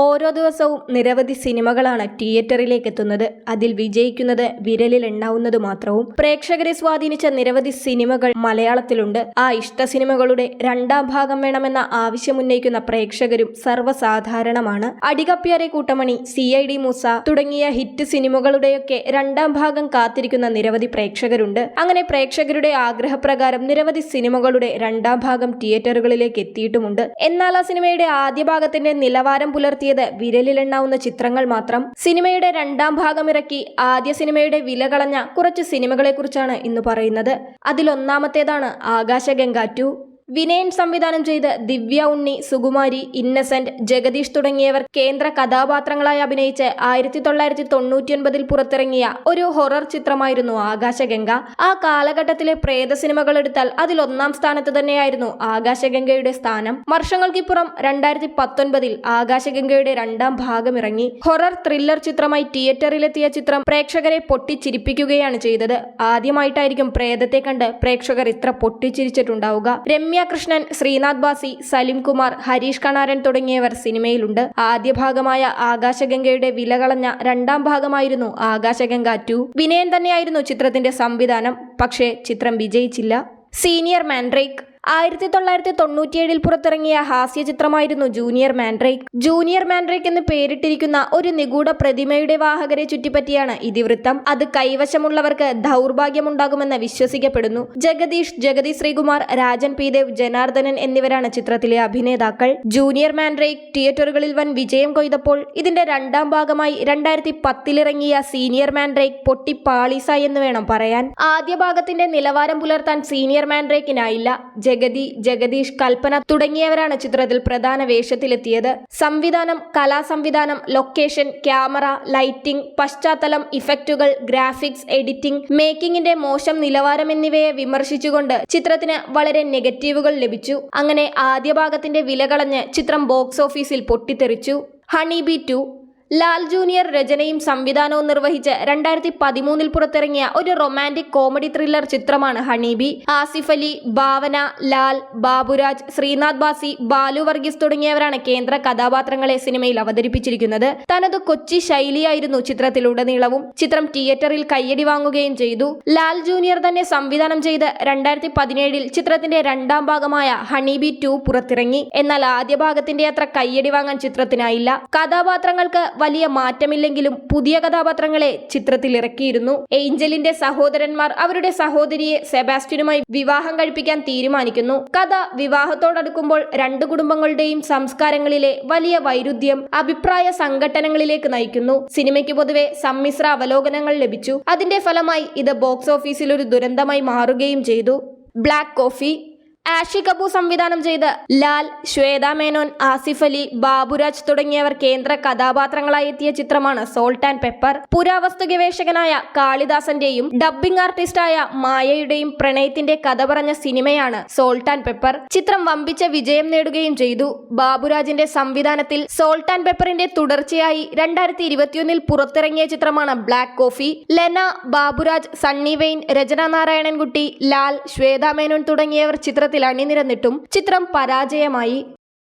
ഓരോ ദിവസവും നിരവധി സിനിമകളാണ് തിയേറ്ററിലേക്ക് എത്തുന്നത് അതിൽ വിജയിക്കുന്നത് വിരലിൽ എണ്ണാവുന്നത് മാത്രവും. പ്രേക്ഷകരെ സ്വാധീനിച്ച നിരവധി സിനിമകൾ മലയാളത്തിലുണ്ട്. ആ ഇഷ്ട സിനിമകളുടെ രണ്ടാം ഭാഗം വേണമെന്ന ആവശ്യമുന്നയിക്കുന്ന പ്രേക്ഷകരും സർവസാധാരണമാണ്. Adikapyare Kootamani C I D Moosa തുടങ്ങിയ ഹിറ്റ് സിനിമകളുടെയൊക്കെ രണ്ടാം ഭാഗം കാത്തിരിക്കുന്ന നിരവധി പ്രേക്ഷകരുണ്ട്. അങ്ങനെ പ്രേക്ഷകരുടെ ആഗ്രഹപ്രകാരം നിരവധി സിനിമകളുടെ രണ്ടാം ഭാഗം തിയേറ്ററുകളിലേക്ക് എത്തിയിട്ടുമുണ്ട് എന്നാൽ ആ സിനിമയുടെ ആദ്യ ഭാഗത്തിന്റെ നിലവാരം പുലർത്തിയത് വിരലിലെണ്ണാവുന്ന ചിത്രങ്ങൾ മാത്രം. സിനിമയുടെ രണ്ടാം ഭാഗം ഇറക്കി ആദ്യ സിനിമയുടെ വില കളഞ്ഞ കുറച്ച് സിനിമകളെക്കുറിച്ചാണ് ഇന്ന് പറയുന്നത്. അതിലൊന്നാമത്തേതാണ് ആകാശഗംഗ ടു. വിനയൻ സംവിധാനം ചെയ്ത് ദിവ്യ ഉണ്ണി സുകുമാരി ഇന്നസെന്റ് ജഗദീഷ് തുടങ്ങിയവർ കേന്ദ്ര കഥാപാത്രങ്ങളായി അഭിനയിച്ച് ആയിരത്തി തൊള്ളായിരത്തി തൊണ്ണൂറ്റിയൊൻപതിൽ പുറത്തിറങ്ങിയ ഒരു ഹൊറർ ചിത്രമായിരുന്നു ആകാശഗംഗ. ആ കാലഘട്ടത്തിലെ പ്രേത സിനിമകൾ എടുത്താൽ അതിൽ ഒന്നാം സ്ഥാനത്ത് തന്നെയായിരുന്നു ആകാശഗംഗയുടെ സ്ഥാനം. വർഷങ്ങൾക്കിപ്പുറം രണ്ടായിരത്തി പത്തൊൻപതിൽ ആകാശഗംഗയുടെ രണ്ടാം ഭാഗം ഇറങ്ങി ഹൊറർ ത്രില്ലർ ചിത്രമായി തിയേറ്ററിലെത്തിയ ചിത്രം പ്രേക്ഷകരെ പൊട്ടിച്ചിരിപ്പിക്കുകയാണ് ചെയ്തത്. ആദ്യമായിട്ടായിരിക്കും പ്രേതത്തെ കണ്ട് പ്രേക്ഷകർ ഇത്ര പൊട്ടിച്ചിരിച്ചിട്ടുണ്ടാവുക. രമ്യ കൃഷ്ണൻ ശ്രീനാഥ് ബാസി സലിം കുമാർ ഹരീഷ് കണാരൻ തുടങ്ങിയവർ സിനിമയിലുണ്ട്. ആദ്യ ഭാഗമായ ആകാശഗംഗയുടെ വില കളഞ്ഞ രണ്ടാം ഭാഗമായിരുന്നു ആകാശഗംഗ ടു. വിനയൻ തന്നെയായിരുന്നു ചിത്രത്തിന്റെ സംവിധാനം. പക്ഷേ ചിത്രം വിജയിച്ചില്ല. സീനിയർ മാൻഡ്രേക്ക് ആയിരത്തി തൊള്ളായിരത്തി തൊണ്ണൂറ്റിയേഴിൽ പുറത്തിറങ്ങിയ ഹാസ്യ ചിത്രമായിരുന്നു ജൂനിയർ മാൻഡ്രേക്ക്. ജൂനിയർ മാൻഡ്രേക്ക് എന്ന് പേരിട്ടിരിക്കുന്ന ഒരു നിഗൂഢ പ്രതിമയുടെ വാഹകരെ ചുറ്റിപ്പറ്റിയാണ് ഇതിവൃത്തം. അത് കൈവശമുള്ളവർക്ക് ദൗർഭാഗ്യമുണ്ടാകുമെന്ന് വിശ്വസിക്കപ്പെടുന്നു. ജഗദീഷ് ജഗതി ശ്രീകുമാർ രാജൻ പി ദേവ് ജനാർദ്ദനൻ എന്നിവരാണ് ചിത്രത്തിലെ അഭിനേതാക്കൾ. ജൂനിയർ മാൻഡ്രേക്ക് തിയേറ്ററുകളിൽ വൻ വിജയം കൊയ്തപ്പോൾ ഇതിന്റെ രണ്ടാം ഭാഗമായി രണ്ടായിരത്തി പത്തിലിറങ്ങിയ സീനിയർ മാൻഡ്രേക്ക് പൊട്ടി പാളീസ എന്ന് വേണം പറയാൻ. ആദ്യ ഭാഗത്തിന്റെ നിലവാരം പുലർത്താൻ സീനിയർ മാൻഡ്രേക്കിനായില്ല. ജഗതി ജഗദീഷ് കൽപ്പന തുടങ്ങിയവരാണ് ചിത്രത്തിൽ പ്രധാന വേഷത്തിലെത്തിയത്. സംവിധാനം കലാസംവിധാനം ലൊക്കേഷൻ ക്യാമറ ലൈറ്റിംഗ് പശ്ചാത്തലം ഇഫക്റ്റുകൾ ഗ്രാഫിക്സ് എഡിറ്റിംഗ് മേക്കിംഗിന്റെ മോശം നിലവാരം എന്നിവയെ വിമർശിച്ചുകൊണ്ട് ചിത്രത്തിന് വളരെ നെഗറ്റീവുകൾ ലഭിച്ചു. അങ്ങനെ ആദ്യ ഭാഗത്തിന്റെ വില കളഞ്ഞ് ചിത്രം ബോക്സ് ഓഫീസിൽ പൊട്ടിത്തെറിച്ചു. Honey bee two Lal junior രചനയും സംവിധാനവും നിർവഹിച്ച് രണ്ടായിരത്തി പതിമൂന്നിൽ പുറത്തിറങ്ങിയ ഒരു റൊമാന്റിക് കോമഡി ത്രില്ലർ ചിത്രമാണ് ഹണീബി. ആസിഫ് അലി ഭാവന ലാൽ ബാബുരാജ് ശ്രീനാഥ് ബാസി ബാലു വർഗീസ് തുടങ്ങിയവരാണ് കേന്ദ്ര കഥാപാത്രങ്ങളെ സിനിമയിൽ അവതരിപ്പിച്ചിരിക്കുന്നത്. തനത് കൊച്ചി ശൈലിയായിരുന്നു ചിത്രത്തിലുടനീളവും. ചിത്രം തിയേറ്ററിൽ കയ്യടി വാങ്ങുകയും ചെയ്തു. ലാൽ ജൂനിയർ തന്നെ സംവിധാനം ചെയ്ത് രണ്ടായിരത്തി പതിനേഴിൽ ചിത്രത്തിന്റെ രണ്ടാം ഭാഗമായ ഹണീബി ടു പുറത്തിറങ്ങി. എന്നാൽ ആദ്യ ഭാഗത്തിന്റെ അത്ര കയ്യടി വാങ്ങാൻ ചിത്രത്തിനായില്ല. കഥാപാത്രങ്ങൾക്ക് വലിയ മാറ്റമില്ലെങ്കിലും പുതിയ കഥാപാത്രങ്ങളെ ചിത്രത്തിൽ ഇറക്കിയിരുന്നു ഏഞ്ചലിന്റെ സഹോദരന്മാർ അവരുടെ സഹോദരിയെ സെബാസ്റ്റ്യനുമായി വിവാഹം കഴിപ്പിക്കാൻ തീരുമാനിക്കുന്നു. കഥ വിവാഹത്തോടടുക്കുമ്പോൾ രണ്ട് കുടുംബങ്ങളുടെയും സംസ്കാരങ്ങളിലെ വലിയ വൈരുദ്ധ്യം അഭിപ്രായ സംഘട്ടനങ്ങളിലേക്ക് നയിക്കുന്നു. സിനിമയ്ക്ക് പൊതുവെ സമ്മിശ്ര അവലോകനങ്ങൾ ലഭിച്ചു. അതിന്റെ ഫലമായി ഇത് ബോക്സ് ഓഫീസിൽ ഒരു ദുരന്തമായി മാറുകയും ചെയ്തു. ബ്ലാക്ക് കോഫി ആഷി കപൂർ സംവിധാനം ചെയ്ത് ലാൽ ശ്വേത മേനോൻ ആസിഫ് അലി ബാബുരാജ് തുടങ്ങിയവർ കേന്ദ്ര കഥാപാത്രങ്ങളായി എത്തിയ ചിത്രമാണ് സോൾട്ട് ആൻഡ് പെപ്പർ പുരാവസ്തു ഗവേഷകനായ കാളിദാസന്റെയും ഡബ്ബിംഗ് ആർട്ടിസ്റ്റായ മായയുടെയും പ്രണയത്തിന്റെ കഥ പറഞ്ഞ സിനിമയാണ് സോൾട്ട് ആൻഡ് പെപ്പർ ചിത്രം വമ്പിച്ച വിജയം നേടുകയും ചെയ്തു. ബാബുരാജിന്റെ സംവിധാനത്തിൽ സോൾട്ട് ആൻഡ് പെപ്പറിന്റെ തുടർച്ചയായി രണ്ടായിരത്തി ഇരുപത്തിയൊന്നിൽ പുറത്തിറങ്ങിയ ചിത്രമാണ് ബ്ലാക്ക് കോഫി ലെന ബാബുരാജ് സണ്ണി വെയിൻ രചന നാരായണൻകുട്ടി ലാൽ ശ്വേത മേനോൻ തുടങ്ങിയവർ ചിത്രത്തിൽ അണിനിരന്നിട്ടും ചിത്രം പരാജയമായി.